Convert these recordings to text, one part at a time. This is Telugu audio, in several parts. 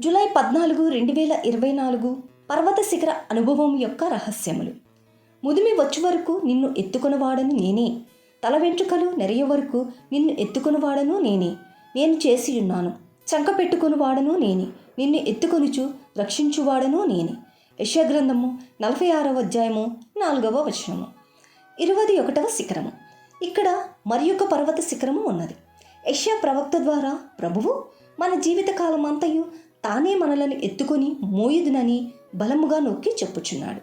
జూలై పద్నాలుగు రెండు వేల ఇరవై నాలుగు పర్వత శిఖర అనుభవం యొక్క రహస్యములు. ముదిమి వచ్చే వరకు నిన్ను ఎత్తుకునవాడను నేనే. తల వెంట్రుకలు నెరయ వరకు నిన్ను ఎత్తుకునివాడను నేనే. నేను చేసి ఉన్నాను చంక పెట్టుకునివాడను నేనే. నిన్ను ఎత్తుకొనుచు రక్షించువాడను నేనే. యశగ్రంథము నలభై ఆరవ అధ్యాయము నాలుగవ వచనము. ఇరవై ఒకటవ శిఖరము. ఇక్కడ మరి ఒక పర్వత శిఖరము ఉన్నది. యష్యా ప్రవక్త ద్వారా ప్రభువు మన జీవితకాలం అంతయు తానే మనలను ఎత్తుకొని మోయుదునని బలముగా నొక్కి చెప్పుచున్నాడు.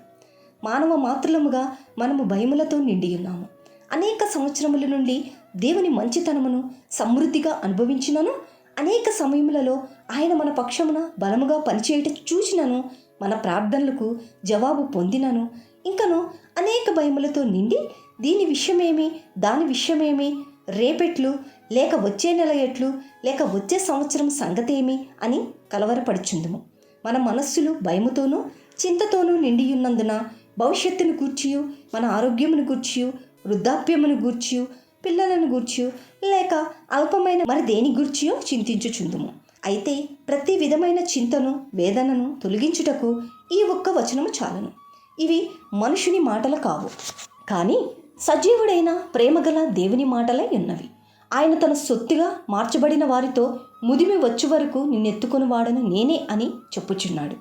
మానవ మాతృలముగా మనము భయములతో నిండి ఉన్నాము అనేక సంవత్సరముల నుండి దేవుని మంచితనమును సమృద్ధిగా అనుభవించినను అనేక సమయములలో ఆయన మన పక్షమున బలముగా పనిచేయట చూచినను మన ప్రార్థనలకు జవాబు పొందినను. ఇంకను అనేక భయములతో నిండి దీని విషయమేమి? దాని విషయమేమి? రేపెట్లు లేక వచ్చే నెల ఎట్లు లేక వచ్చే సంవత్సరం సంగతేమి అని కలవరపడుచుందుము. మన మనస్సులు భయముతోనూ చింతతోనూ నిండియున్నందున భవిష్యత్తును గూర్చియు మన ఆరోగ్యమును గూర్చియు వృద్ధాప్యమును గూర్చియు పిల్లలను గూర్చియు లేక అల్పమైన మరి దేని గూర్చియో చింతించుచుందుము. అయితే ప్రతి విధమైన చింతను వేదనను తొలగించుటకు ఈ ఒక్క వచనము చాలును. ఇవి మనుషుని మాటలు కావు. కానీ సజీవుడైన ప్రేమగల దేవుని మాటలై ఉన్నవి ఆయన తన సొత్తుగా మార్చబడిన వారితో ముదిమి వచ్చే వరకు నిన్నెత్తుకుని వాడను నేనే అని చెప్పుచున్నాడు.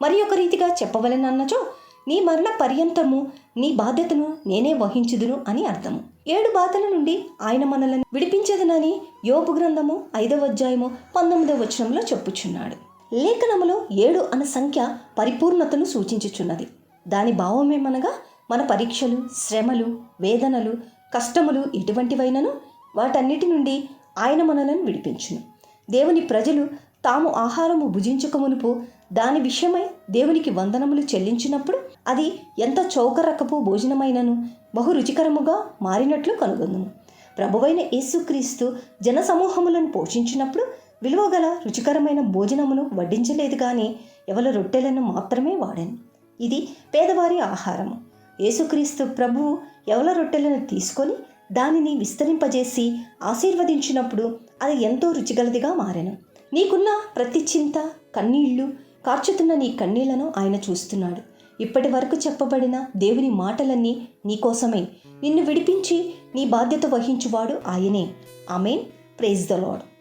మరి ఒక రీతిగా చెప్పవలెనన్నచో నీ మరణ పర్యంతము నీ బాధ్యతను నేనే వహించుదును అని అర్థము. ఏడు బాధల నుండి ఆయన మనలను విడిపించదునని యోపు గ్రంథము ఐదవ అధ్యాయము పంతొమ్మిదవ వచనంలో చెప్పుచున్నాడు. లేఖనములో ఏడు అన్న సంఖ్య పరిపూర్ణతను సూచించుచున్నది. దాని భావమేమనగా మన పరీక్షలు శ్రమలు వేదనలు కష్టములు ఎటువంటివైనను వాటన్నిటి నుండి ఆయన మనలను విడిపించును. దేవుని ప్రజలు తాము ఆహారము భుజించకమునుపు దాని విషయమై దేవునికి వందనములు చెల్లించినప్పుడు అది ఎంత చౌకరకపు భోజనమైనను బహు రుచికరముగా మారినట్లు కనుగొందును. ప్రభువైన యేసుక్రీస్తు జనసమూహములను పోషించినప్పుడు విలువగల రుచికరమైన భోజనమును వడ్డించలేదు కానీ ఎవల రొట్టెలను మాత్రమే వాడాను. ఇది పేదవారి ఆహారము. యేసుక్రీస్తు ప్రభువు ఎవల రొట్టెలను తీసుకొని దానిని విస్తరింపజేసి ఆశీర్వదించినప్పుడు అది ఎంతో రుచిగలదిగా మారెను. నీకున్న ప్రతి చింత కన్నీళ్ళు కార్చుతున్న నీ కన్నీళ్ళను ఆయన చూస్తున్నాడు. ఇప్పటి వరకు చెప్పబడిన దేవుని మాటలన్నీ నీకోసమే నిన్ను విడిపించి నీ బాధ్యత వహించువాడు ఆయనే. ఆమెన్. Praise the lord